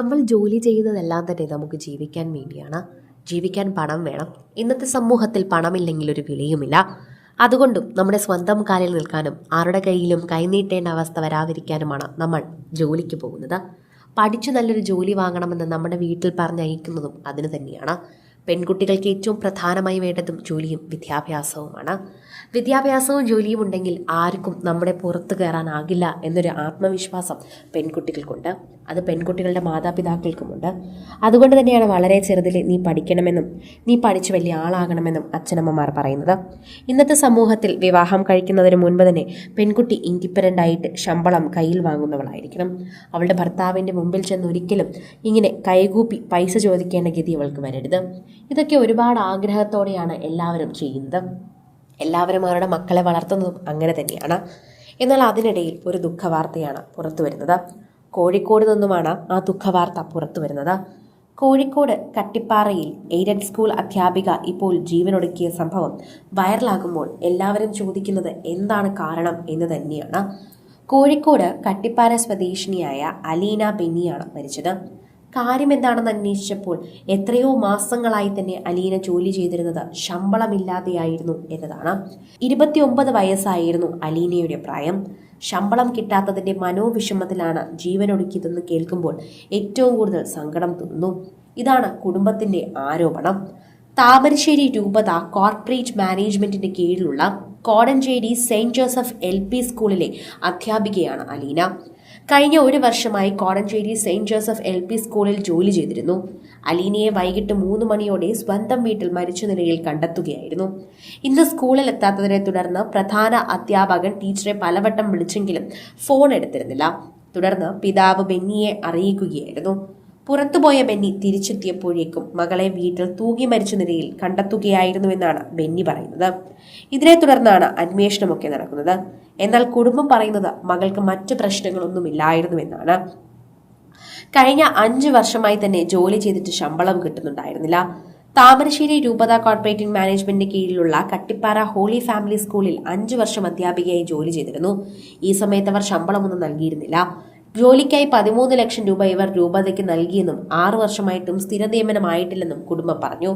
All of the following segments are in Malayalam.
നമ്മൾ ജോലി ചെയ്യുന്നതെല്ലാം തന്നെ നമുക്ക് ജീവിക്കാൻ വേണ്ടിയാണ്. ജീവിക്കാൻ പണം വേണം. ഇന്നത്തെ സമൂഹത്തിൽ പണമില്ലെങ്കിൽ ഒരു വിലയുമില്ല. അതുകൊണ്ടും നമ്മുടെ സ്വന്തം കാലിൽ നിൽക്കാനും ആരുടെ കയ്യിലും കൈനീട്ടേണ്ട അവസ്ഥ വരാതിരിക്കാനുമാണ് നമ്മൾ ജോലിക്ക് പോകുന്നത്. പഠിച്ചു നല്ലൊരു ജോലി വാങ്ങണമെന്ന് നമ്മുടെ വീട്ടിൽ പറഞ്ഞയക്കുന്നതും അതിന് തന്നെയാണ്. പെൺകുട്ടികൾക്ക് ഏറ്റവും പ്രധാനമായി വേണ്ടതും ജോലിയും വിദ്യാഭ്യാസവുമാണ്. വിദ്യാഭ്യാസവും ജോലിയും ഉണ്ടെങ്കിൽ ആർക്കും നമ്മുടെ പുറത്തു കയറാനാകില്ല എന്നൊരു ആത്മവിശ്വാസം പെൺകുട്ടികൾക്കുണ്ട്. അത് പെൺകുട്ടികളുടെ മാതാപിതാക്കൾക്കുമുണ്ട്. അതുകൊണ്ട് തന്നെയാണ് വളരെ ചെറുതിൽ നീ പഠിക്കണമെന്നും നീ പഠിച്ച് വലിയ ആളാകണമെന്നും അച്ഛനമ്മമാർ പറയുന്നത്. ഇന്നത്തെ സമൂഹത്തിൽ വിവാഹം കഴിക്കുന്നതിന് മുൻപ് തന്നെ പെൺകുട്ടി ഇൻഡിപെൻഡന്റ് ആയിട്ട് ശമ്പളം കയ്യിൽ വാങ്ങുന്നവളായിരിക്കണം. അവളുടെ ഭർത്താവിന്റെ മുമ്പിൽ ചെന്ന് ഒരിക്കലും ഇങ്ങനെ കൈകൂപ്പി പൈസ ചോദിക്കേണ്ട ഗതി അവൾക്ക് വരരുത്. ഇതൊക്കെ ഒരുപാട് ആഗ്രഹത്തോടെയാണ് എല്ലാവരും ചെയ്യുന്നത്. എല്ലാവരും അവരുടെ മക്കളെ വളർത്തുന്നതും അങ്ങനെ തന്നെയാണ്. എന്നാൽ അതിനിടയിൽ ഒരു ദുഃഖവാർത്തയാണ് പുറത്തു വരുന്നത്. കോഴിക്കോട് നിന്നുമാണ് ആ ദുഃഖവാർത്ത പുറത്തു വരുന്നത്. കോഴിക്കോട് കട്ടിപ്പാറയിൽ എയ്ഡഡ് സ്കൂൾ അധ്യാപിക ഇപ്പോൾ ജീവനൊടുക്കിയ സംഭവം വൈറലാകുമ്പോൾ എല്ലാവരും ചോദിക്കുന്നത് എന്താണ് കാരണം എന്ന് തന്നെയാണ്. കോഴിക്കോട് കട്ടിപ്പാറ സ്വദേശിനിയായ അലീന ബെന്നിയാണ് മരിച്ചത്. കാര്യമെന്താണെന്ന് അന്വേഷിച്ചപ്പോൾ എത്രയോ മാസങ്ങളായി തന്നെ അലീന ജോലി ചെയ്തിരുന്നത് ശമ്പളമില്ലാതെയായിരുന്നു എന്നതാണ്. ഇരുപത്തിയൊമ്പത് വയസ്സായിരുന്നു അലീനയുടെ പ്രായം. ശമ്പളം കിട്ടാത്തതിന്റെ മനോവിഷമത്തിലാണ് ജീവനൊടുക്കിയതെന്ന് കേൾക്കുമ്പോൾ ഏറ്റവും കൂടുതൽ സങ്കടം തോന്നുന്നു. ഇതാണ് കുടുംബത്തിന്റെ ആരോപണം. താമരശ്ശേരി രൂപത കോർപ്പറേറ്റ് മാനേജ്മെന്റിന്റെ കീഴിലുള്ള കോടഞ്ചേരി സെയിന്റ് ജോസഫ് എൽ സ്കൂളിലെ അധ്യാപികയാണ് അലീന. കഴിഞ്ഞ ഒരു വർഷമായി Kodanchery Saint Joseph L P സ്കൂളിൽ ജോലി ചെയ്തിരുന്നു. അലീനയെ വൈകിട്ട് മൂന്ന് മണിയോടെ സ്വന്തം വീട്ടിൽ മരിച്ച നിലയിൽ കണ്ടെത്തുകയായിരുന്നു. ഇന്ന് സ്കൂളിൽ എത്താത്തതിനെ തുടർന്ന് പ്രധാന അധ്യാപകൻ ടീച്ചറെ പലവട്ടം വിളിച്ചെങ്കിലും ഫോൺ എടുത്തിരുന്നില്ല. തുടർന്ന് പിതാവ് ബെന്നിയെ അറിയിക്കുകയായിരുന്നു. പുറത്തുപോയ ബെന്നി തിരിച്ചെത്തിയപ്പോഴേക്കും മകളെ വീട്ടിൽ തൂങ്ങി മരിച്ച നിലയിൽ കണ്ടെത്തുകയായിരുന്നുവെന്നാണ് ബെന്നി പറയുന്നത്. ഇതിനെ തുടർന്നാണ് അന്വേഷണമൊക്കെ നടക്കുന്നത്. എന്നാൽ കുടുംബം പറയുന്നത് മകൾക്ക് മറ്റ് പ്രശ്നങ്ങളൊന്നുമില്ലായിരുന്നുവെന്നാണ്. കഴിഞ്ഞ അഞ്ച് വർഷമായി തന്നെ ജോലി ചെയ്തിട്ട് ശമ്പളം കിട്ടുന്നുണ്ടായിരുന്നില്ല. താമരശ്ശേരി രൂപത കോർപ്പറേറ്റിംഗ് മാനേജ്മെന്റിന് കീഴിലുള്ള കട്ടിപ്പാറ ഹോളി ഫാമിലി സ്കൂളിൽ അഞ്ചു വർഷം അധ്യാപികയായി ജോലി ചെയ്തിരുന്നു. ഈ സമയത്ത് അവർ ശമ്പളമൊന്നും നൽകിയിരുന്നില്ല. ജോലിക്കായി പതിമൂന്ന് ലക്ഷം രൂപ ഇവർ രൂപതയ്ക്ക് നൽകിയെന്നും ആറു വർഷമായിട്ടും സ്ഥിര നിയമനമായിട്ടില്ലെന്നും കുടുംബം പറഞ്ഞു.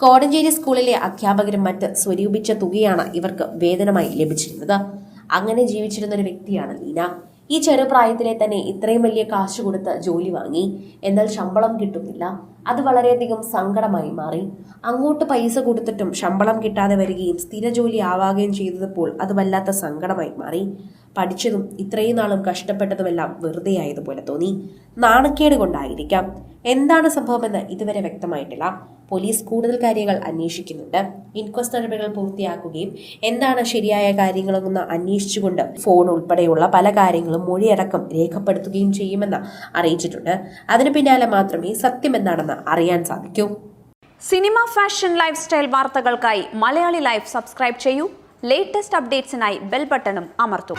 കോടഞ്ചേരി സ്കൂളിലെ അധ്യാപകരും മറ്റ് സ്വരൂപിച്ച തുകയാണ് ഇവർക്ക് വേതനമായി ലഭിച്ചിരുന്നത്. അങ്ങനെ ജീവിച്ചിരുന്ന ഒരു വ്യക്തിയാണ് ലീന. ഈ ചെറുപ്രായത്തിലെ തന്നെ ഇത്രയും വലിയ കാശ് കൊടുത്ത് ജോലി വാങ്ങി. എന്നാൽ ശമ്പളം കിട്ടുന്നില്ല. അത് വളരെയധികം സങ്കടമായി മാറി. അങ്ങോട്ട് പൈസ കൊടുത്തിട്ടും ശമ്പളം കിട്ടാതെ വരികയും സ്ഥിര ജോലി ആവാകുകയും ചെയ്തപ്പോൾ അത് വല്ലാത്ത സങ്കടമായി മാറി. പഠിച്ചതും ഇത്രയും നാളും കഷ്ടപ്പെട്ടതുമെല്ലാം വെറുതെ ആയതുപോലെ തോന്നി. നാണക്കേട് കൊണ്ടായിരിക്കാം. എന്താണ് സംഭവമെന്ന് ഇതുവരെ വ്യക്തമായിട്ടില്ല. പോലീസ് കൂടുതൽ കാര്യങ്ങൾ അന്വേഷിക്കുന്നുണ്ട്. ഇൻക്വസ്റ്റ് നടപടികൾ പൂർത്തിയാക്കുകയും എന്താണ് ശരിയായ കാര്യങ്ങളെന്ന് അന്വേഷിച്ചുകൊണ്ട് ഫോൺ ഉൾപ്പെടെയുള്ള പല കാര്യങ്ങളും മൊഴിയടക്കം രേഖപ്പെടുത്തുകയും ചെയ്യുമെന്ന് അറിയിച്ചിട്ടുണ്ട്. അതിന് പിന്നാലെ മാത്രമേ സത്യം എന്താണെന്ന് അറിയാൻ സാധിക്കൂ. സിനിമ ഫാഷൻ ലൈഫ് സ്റ്റൈൽ വാർത്തകൾക്കായി മലയാളി ലൈഫ് സബ്സ്ക്രൈബ് ചെയ്യൂ. ലേറ്റസ്റ്റ് അപ്ഡേറ്റ്സിനായി ബെൽ ബട്ടണും അമർത്തും.